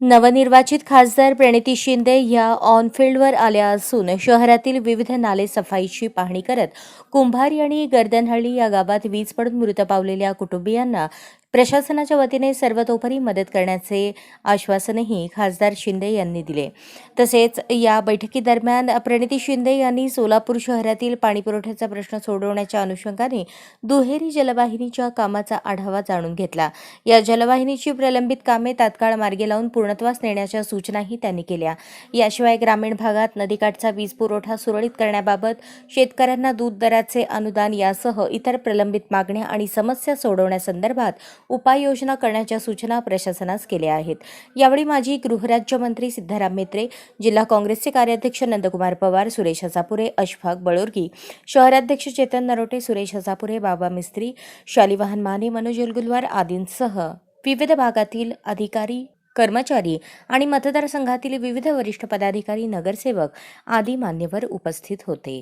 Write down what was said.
नवनिर्वाचित खासदार प्रणिती शिंदे या ऑनफिल्डवर आल्या असून शहरातील विविध नाले सफाईची पाहणी करत कुंभारी आणि गर्दनहळ्ळी या गावात वीज पडून मृत पावलेल्या कुटुंबियांना प्रशासनाच्या वतीने सर्वतोपरी मदत करण्याचे आश्वासनही खासदार शिंदे यांनी दिले. तसेच या बैठकीदरम्यान प्रणिती शिंदे यांनी सोलापूर शहरातील पाणीपुरवठ्याचा प्रश्न सोडवण्याच्या अनुषंगाने दुहेरी जलवाहिनीच्या कामाचा आढावा जाणून घेतला. या जलवाहिनीची प्रलंबित कामे तात्काळ मार्गे लावून पूर्णत्वास नेण्याच्या सूचनाही त्यांनी केल्या. याशिवाय ग्रामीण भागात नदीकाठचा वीज पुरवठा सुरळीत करण्याबाबत शेतकऱ्यांना दूध दराचे अनुदान यासह इतर प्रलंबित मागण्या आणि समस्या सोडवण्यासंदर्भात उपाययोजना करण्याच्या सूचना प्रशासनास केल्या आहेत. यावेळी माजी गृहराज्यमंत्री सिद्धाराम मेत्रे जिल्हा काँग्रेसचे कार्याध्यक्ष नंदकुमार पवार सुरेश हसापुरे अशफाक बळोरगी शहराध्यक्ष चेतन नरोटे सुरेश हसापुरे बाबा मिस्त्री शालिवाहन माने मनोज उलगुलवार आदींसह विविध भागातील अधिकारी कर्मचारी आणि मतदारसंघातील विविध वरिष्ठ पदाधिकारी नगरसेवक आदी मान्यवर उपस्थित होते.